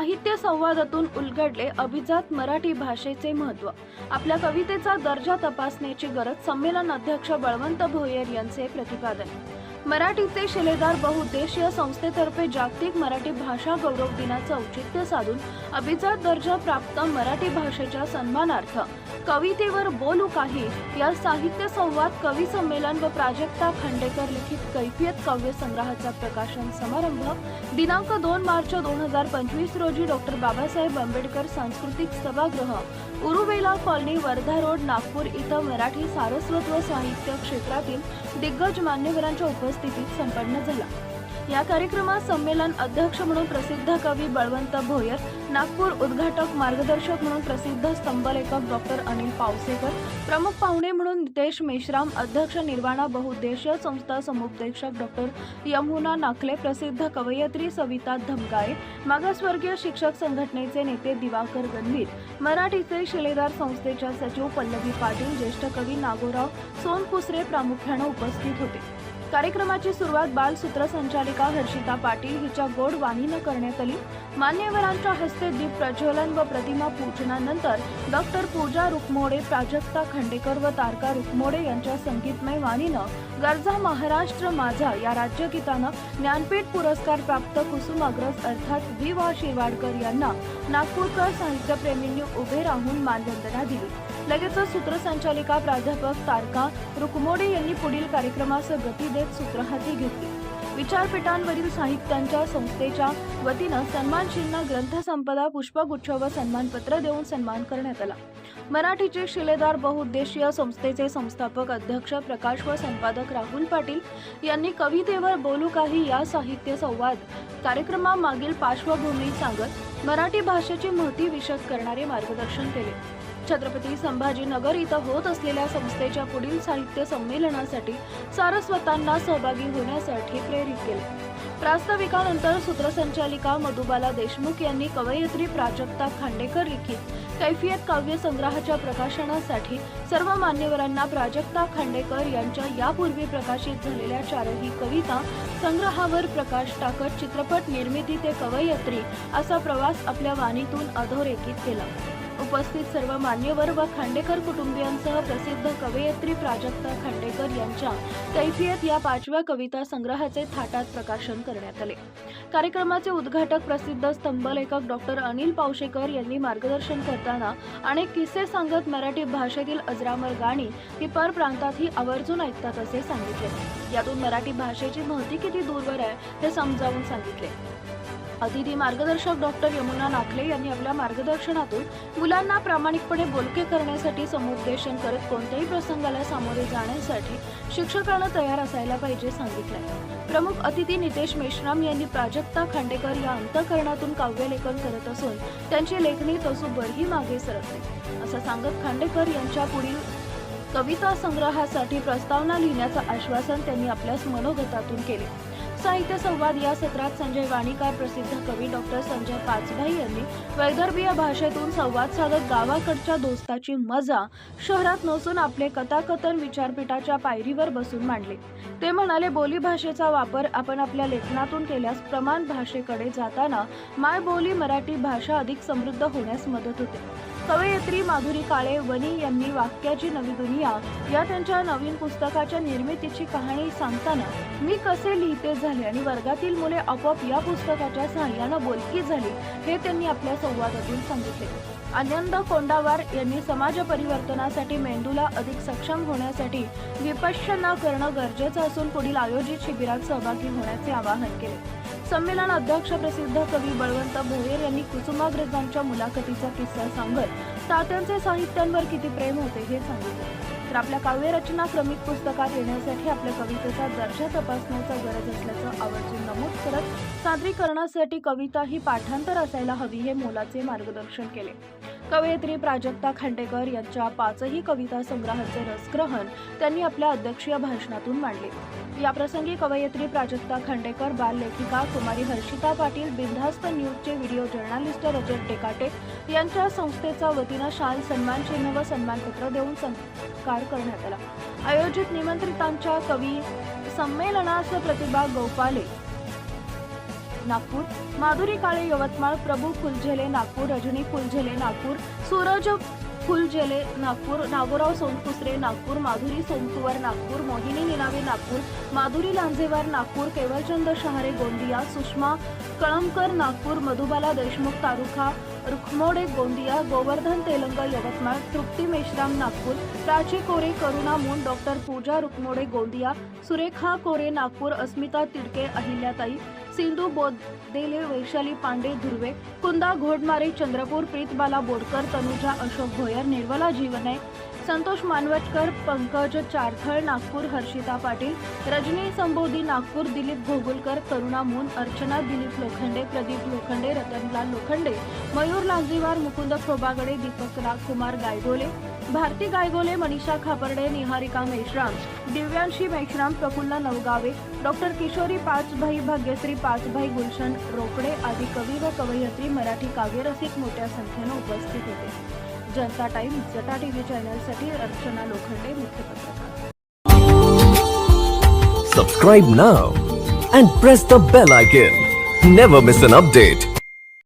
साहित्य संवादातून उलगडले अभिजात मराठी भाषेचे महत्त्व. आपल्या कवितेचा दर्जा तपासण्याची गरज संमेलन अध्यक्ष बळवंत भोयर यांचे प्रतिपादन. मराठीचे शिलेदार बहुउद्देशीय संस्थेतर्फे जागतिक मराठी भाषा गौरव दिनाचं औचित्य साधून अभिजात दर्जा प्राप्त मराठी भाषेच्या सन्मानार्थ कवितेवर बोलू काही या साहित्य संवाद कवी संमेलन व प्राजक्ता खांडेकर लिखित कैफियत काव्य संग्रहाचा प्रकाशन समारंभ दिनांक दोन मार्च दोन हजार पंचवीस रोजी डॉक्टर बाबासाहेब आंबेडकर सांस्कृतिक सभागृह उरुवेला कॉलनी वर्धा रोड नागपूर इथं मराठी सारस्वत व साहित्य क्षेत्रातील दिग्गज मान्यवरांच्या उपस्थितीत संपन्न झाला. या कार्यक्रमात संमेलन अध्यक्ष म्हणून प्रसिद्ध कवी बळवंत भोयर नागपूर उद्घाटक मार्गदर्शक म्हणून प्रसिद्ध स्तंभलेखक डॉक्टर अनिल पावसेकर प्रमुख पाहुणे म्हणून नितेश मेश्राम अध्यक्ष निर्वाणा बहुउद्देशीय संस्था समुपदेशक डॉक्टर यमुना नाखले प्रसिद्ध कवयित्री सविता धमकाळे मागासवर्गीय शिक्षक संघटनेचे नेते दिवाकर गंभीर मराठीचे शिलेदार संस्थेच्या सचिव पल्लवी पाटील ज्येष्ठ कवी नागोराव सोनकुसरे प्रामुख्यानं उपस्थित होते. कार्यक्रमाची सुरुवात बाल सूत्रसंचालिका हर्षिता पाटील हिच्या गोड वाणीनं करण्यात आली. मान्यवरांच्या हस्ते दीप प्रज्वलन व प्रतिमा पूजनानंतर डॉक्टर पूजा रुकमोडे प्राजक्ता खांडेकर व तारका रुकमोडे यांच्या संगीतमय वाणीनं गरजा महाराष्ट्र माझा या राज्यगीतानं ज्ञानपीठ पुरस्कार प्राप्त कुसुमाग्रज अर्थात व्ही वा शिरवाडकर यांना नागपूरकर साहित्यप्रेमींनी उभे राहून मानवंदना दिली. लगेचच सूत्रसंचालिका प्राध्यापक तारका रुकमोडे यांनी पुढील कार्यक्रमास गती देत सूत्र हाती घेतली. विचारपीठांवरील साहित्यांच्या संस्थेच्या वतीनं सन्मान चिन्ह ग्रंथसंपदा पुष्पगुच्छ व सन्मानपत्र देऊन सन्मान करण्यात आला. मराठीचे शिलेदार बहुउद्देशीय संस्थेचे संस्थापक अध्यक्ष प्रकाश व संपादक राहुल पाटील यांनी कवितेवर बोलू काही या साहित्य संवाद कार्यक्रमामागील पार्श्वभूमी सांगत मराठी भाषेची महती विशद करणारे मार्गदर्शन केले. छत्रपती संभाजीनगर इथं होत असलेल्या संस्थेच्या पुढील साहित्य संमेलनासाठी सारस्वतांना सहभागी होण्यासाठी प्रेरित केले. प्रास्ताविकानंतर सूत्रसंचालिका मधुबाला देशमुख यांनी कवयित्री प्राजक्ता खांडेकर लिखित कैफियत काव्य संग्रहाच्या प्रकाशनासाठी सर्व मान्यवरांना प्राजक्ता खांडेकर यांच्या यापूर्वी प्रकाशित झालेल्या चारही कविता संग्रहावर प्रकाश टाकत चित्रपट निर्मिती ते कवयित्री असा प्रवास आपल्या वाणीतून अधोरेखित केला. उपस्थित सर्व मान्यवर व खांडेकर कुटुंबियांसह प्रसिद्ध कवयित्री प्राजक्ता खांडेकर यांच्या कैफियत या पाचव्या कविता संग्रहाचे थाटात प्रकाशन करण्यात आले. कार्यक्रमाचे उद्घाटक प्रसिद्ध स्तंभलेखक डॉक्टर अनिल पावशेकर यांनी मार्गदर्शन करताना अनेक किस्से सांगत मराठी भाषेतील अजरामर गाणी ही परप्रांतातही आवर्जून ऐकतात असे सांगितले. यातून मराठी भाषेची महती किती दूरवर आहे हे समजावून सांगितले. अतिथी मार्गदर्शक डॉक्टर यमुना नाखले यांनी आपल्या मार्गदर्शनातून मुलांना प्रामाणिकपणे बोलके करण्यासाठी समुपदेशन करत कोणत्याही प्रसंगाला सामोरे जाण्यासाठी शिक्षकांना तयार असायला पाहिजे सांगितलंय. प्रमुख अतिथी नितेश मेश्राम यांनी प्राजक्ता खांडेकर या अंतकरणातून काव्यलेखन करत असून त्यांची लेखणी तसूभरही मागे सरकते असं सांगत खांडेकर यांच्या पुढील कविता संग्रहासाठी प्रस्तावना लिहिण्याचं आश्वासन त्यांनी आपल्या मनोगतातून केले. साहित्य संवाद या सत्रात संजय वाणीकार प्रसिद्ध कवी डॉक्टर संजय पाचभाई यांनी वैदर्भीय भाषेतून संवाद साधत गावाकडच्या दोस्ताची मजा शहरात नसून आपले कथाकथन विचारपीठाच्या पायरीवर बसून मांडले. ते म्हणाले बोली भाषेचा वापर आपण आपल्या लेखनातून केल्यास प्रमाण भाषेकडे जाताना माय बोली मराठी भाषा अधिक समृद्ध होण्यास मदत होते. कवयित्री माधुरी काळे वनी यांनी वाक्याची नवी दुनिया या त्यांच्या नवीन पुस्तकाच्या निर्मितीची कहाणी सांगताना मी कसे लिहिते झाले आणि वर्गातील मुले आपोआप या पुस्तकाच्या सहाय्यानं बोलकी झाली हे त्यांनी आपल्या संवादातून सांगितले. आनंद कोंडावार यांनी समाज परिवर्तनासाठी मेंदूला अधिक सक्षम होण्यासाठी विपश्यना करणं गरजेचं असून पुढील आयोजित शिबिरात सहभागी होण्याचे आवाहन केले. संमेलन अध्यक्ष प्रसिद्ध कवी बळवंत भोयर यांनी कुसुमाग्रजांच्या मुलाखतीचा किस्सा सांगत तात्यांचे साहित्यांवर किती प्रेम होते हे सांगितले. तर आपल्या काव्यरचना क्रमिक पुस्तकात येण्यासाठी आपल्या कवितेचा दर्जा तपासण्याचा गरज असल्याचं आवर्जून नमूद करत सादरीकरणासाठी कविता ही पाठांतर असायला हवी हे मोलाचे मार्गदर्शन केले. कवयित्री प्राजक्ता खांडेकर यांच्या पाचही कविता संग्रहाचे रसग्रहण त्यांनी आपल्या अध्यक्षीय भाषणातून मांडले. याप्रसंगी कवयित्री प्राजक्ता खांडेकर बाल लेखिका कुमारी हर्षिता पाटील बिनधास्त न्यूजचे व्हिडिओ जर्नालिस्ट रजत टेकाटे यांच्या संस्थेचा वतीनं शाल सन्मान चिन्ह व सन्मानपत्र देऊन सत्कार करण्यात आला. आयोजित निमंत्रितांच्या कवी संमेलनास प्रतिभा गौपाले नागपूर माधुरी काळे यवतमाळ प्रभू फुलझेले नागपूर रजनी फुलझेले नागपूर सूरज फुलझेले नागपूर नागोराव सोनकुसरे नागपूर माधुरी सोमकुवर नागपूर मोहिनी निनावे नागपूर माधुरी लांजेवार नागपूर केवलचंद शहारे गोंदिया सुषमा कळमकर नागपूर मधुबाला देशमुख तारुखा रुखमोडे गोंदिया गोवर्धन तेलंग यवतमाळ तृप्ती मेश्राम नागपूर प्राची कोरे करुणा मुन डॉक्टर पूजा रुखमोडे गोंदिया सुरेखा कोरे नागपूर अस्मिता तिडके अहिल्याताई सिंधू बोदेले वैशाली पांडे धुर्वे कुंदा घोडमारे चंद्रपूर प्रीतबाला बोरकर तनुजा अशोक भोयर निर्मला जीवने संतोष मानवटकर पंकज चारथळ नागपूर हर्षिता पाटील रजनी संबोधी नागपूर दिलीप घोगुलकर करुणा मून अर्चना दिलीप लोखंडे प्रदीप लोखंडे रतनलाल लोखंडे मयूर लांजीवार मुकुंद खोबागडे दीपक कुमार गायगोले भारती गायगोले मनीषा खापर्डे निहारिका मेश्राम दिव्यांशी मेश्राम प्रफुल्ल नवगावे डॉक्टर किशोरी पाचभाई भाग्यश्री पाचभाई गुलशन रोकडे आदी कवी व कवयित्री मराठी काव्यरसिक मोठ्या संख्येनं उपस्थित होते. जनता टाइम्स जटा टीव्ही चॅनलसाठी अर्चना लोखंडे मुख्य पत्रकार Subscribe now and press the bell icon. Never miss an update.